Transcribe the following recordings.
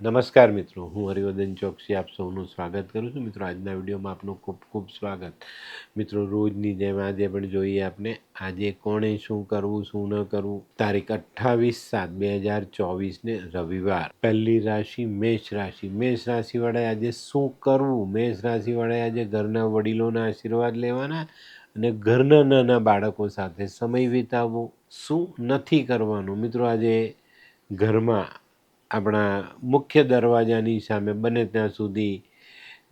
નમસ્કાર મિત્રો, હું હરિવર્ધન ચોકસી આપ સૌનું સ્વાગત કરું છું. મિત્રો, આજના વિડીયોમાં આપનું ખૂબ ખૂબ સ્વાગત. મિત્રો, રોજની જેમ આજે પણ જોઈએ આપણે આજે કોણે શું કરવું, શું ન કરવું? તારીખ અઠ્ઠાવીસ સાત બે હજાર ચોવીસને રવિવાર. પહેલી રાશિ મેષ રાશિ. મેષ રાશિવાળાએ આજે શું કરવું? મેષ રાશિવાળાએ આજે ઘરના વડીલોના આશીર્વાદ લેવાના અને ઘરના નાના બાળકો સાથે સમય વિતાવવો. શું નથી કરવાનું? મિત્રો, આજે ઘરમાં આપણા મુખ્ય દરવાજાની સામે બને ત્યાં સુધી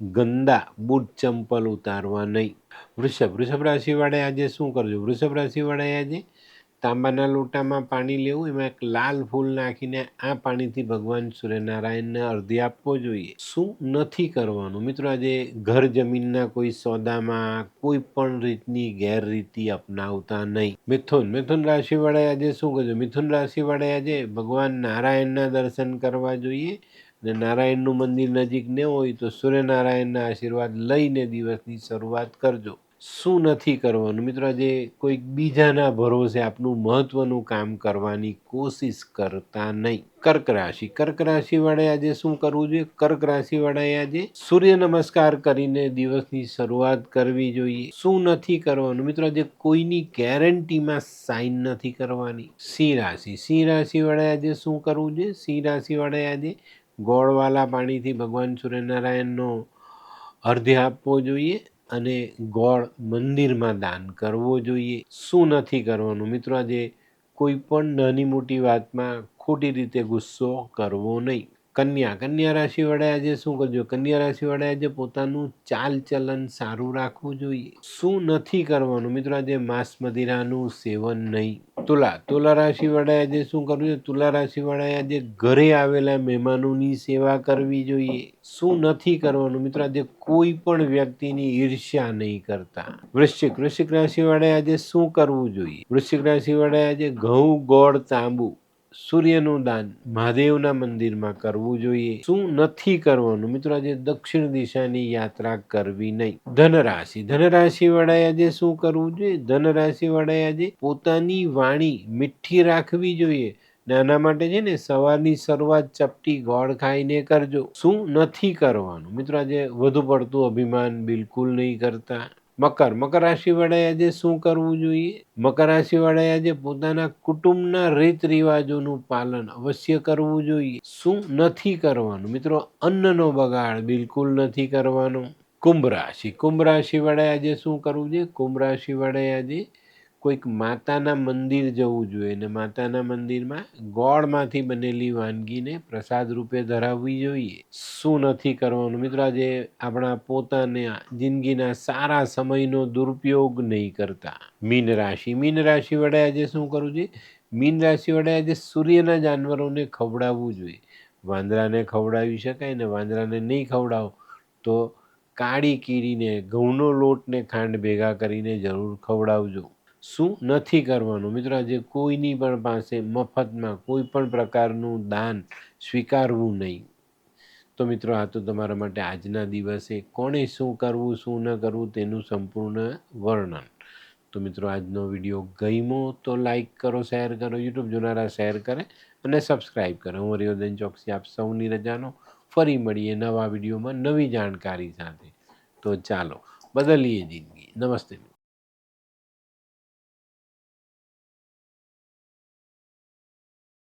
ગંદા બૂટ ચંપલ ઉતારવા નહીં. વૃષભ વૃષભ રાશિવાળાએ આજે શું કરજો વૃષભ રાશિવાળાએ આજે તાંબાના લોટામાં પાણી લેવું, એમાં એક લાલ ફૂલ નાખીને આ પાણીથી ભગવાન સૂર્યનારાયણને અર્ધી આપવો જોઈએ. શું નથી કરવાનું? મિત્રો, આજે ઘર જમીનના કોઈ સોદામાં કોઈ પણ રીતની ગેરરીતિ અપનાવતા નહીં. મિથુન મિથુન રાશિવાળાએ આજે શું કરજો મિથુન રાશિવાળાએ આજે ભગવાન નારાયણના દર્શન કરવા જોઈએ અને નારાયણનું મંદિર નજીક ન હોય તો સૂર્યનારાયણના આશીર્વાદ લઈને દિવસની શરૂઆત કરજો. શું નથી કરવાનું? મિત્રો, આજે કોઈક બીજાના ભરોસે આપનું મહત્વનું કામ કરવાની કોશિશ કરતા નહીં. કર્ક રાશિ. કર્ક રાશિવાળાએ આજે શું કરવું જોઈએ? કર્ક રાશિવાળાએ આજે સૂર્ય નમસ્કાર કરીને દિવસની શરૂઆત કરવી જોઈએ. શું નથી કરવાનું? મિત્રો, આજે કોઈની ગેરંટીમાં સાઇન નથી કરવાની. સિંહ રાશિ. સિંહ રાશિવાળાએ આજે શું કરવું જોઈએ? સિંહ રાશિવાળાએ આજે ગોળવાલા પાણીથી ભગવાન સૂર્યનારાયણનો અર્ધ્ય આપવો જોઈએ. અને ગોળ મંદિરમાં દાન કરવો જોઈએ. શું નથી કરવાનું? મિત્રો, આજે કોઈ પણ નાની મોટી વાતમાં ખોટી રીતે ગુસ્સો કરવો નહીં. કન્યા કન્યા રાશિવાળાએ આજે શું કરજો? કન્યા રાશિવાળાએ આજે પોતાનું ચાલ ચલન સારું રાખવું જોઈએ. શું નથી કરવાનું? મિત્રો, આજે માંસ મદિરાનું સેવન નહીં. તુલા તુલા રાશિવાળાએ આજે શું કરવું જોઈએ તુલા રાશિવાળાએ આજે ઘરે આવેલા મહેમાનોની સેવા કરવી જોઈએ. શું નથી કરવાનું? મિત્રો, આજે કોઈ પણ વ્યક્તિની ઈર્ષ્યા નહીં કરતા. વૃશ્ચિક વૃશ્ચિક રાશિવાળાએ આજે શું કરવું જોઈએ? વૃશ્ચિક રાશિવાળાએ આજે ઘઉં ગોળ તાંબુ સૂર્યનું દાન મહાદેવના મંદિરમાં કરવું જોઈએ. શું નથી કરવાનું? મિત્રો, આજે દક્ષિણ દિશાની યાત્રા કરવી નહીં. ધનરાશિ. ધનરાશિ વાળાએ આજે શું કરવું જોઈએ? ધનરાશિ વાળાએ આજે પોતાની વાણી મીઠી રાખવી જોઈએ ને આના માટે છે ને સવારની શરૂઆત ચપટી ગોળ ખાઈને કરજો. શું નથી કરવાનું? મિત્રો, આજે વધુ પડતું અભિમાન બિલકુલ નહીં કરતા. મકર. મકર રાશિવાળાએ આજે શું કરવું જોઈએ? મકર રાશિવાળાએ આજે પોતાના કુટુંબના રીત રિવાજોનું પાલન અવશ્ય કરવું જોઈએ. શું નથી કરવાનું? મિત્રો, અન્નનો બગાડ બિલકુલ નથી કરવાનો. કુંભ રાશિ. કુંભ રાશિવાળાએ આજે શું કરવું જોઈએ? કુંભ રાશિવાળાએ આજે કોઈક માતાના મંદિર જવું જોઈએ અને માતાના મંદિરમાં ગોળમાંથી બનેલી વાનગીને પ્રસાદ રૂપે ધરાવવી જોઈએ. શું નથી કરવાનું? મિત્રો, આજે આપણા પોતાને જિંદગીના સારા સમયનો દુરુપયોગ નહીં કરતા. મીન રાશિ. મીન રાશિ વડે આજે શું કરવું જોઈએ? મીન રાશિ વડે આજે સૂર્યના જાનવરોને ખવડાવવું જોઈએ. વાંદરાને ખવડાવી શકાય ને વાંદરાને નહીં ખવડાવો તો કાળી કીરીને, ઘઉંનો લોટને ખાંડ ભેગા કરીને જરૂર ખવડાવજો. શું નથી કરવાનું? મિત્રો, આજે કોઈની પણ પાસે મફતમાં કોઈ પણ પ્રકારનું દાન સ્વીકારવું નહીં. તો મિત્રો, આ તો તમારા માટે આજના દિવસે કોણે શું કરવું, શું ન કરવું તેનું સંપૂર્ણ વર્ણન. તો મિત્રો, આજનો વીડિયો ગમ્યો તો લાઈક કરો, શેર કરો, યુટ્યુબ જોનારા શેર કરે અને સબસ્ક્રાઈબ કરે. હું હરિયોદન ચોકસી, આપ સૌની રજાનો ફરી મળીએ નવા વિડીયોમાં નવી જાણકારી સાથે. તો ચાલો, બદલીએ જિંદગી. નમસ્તે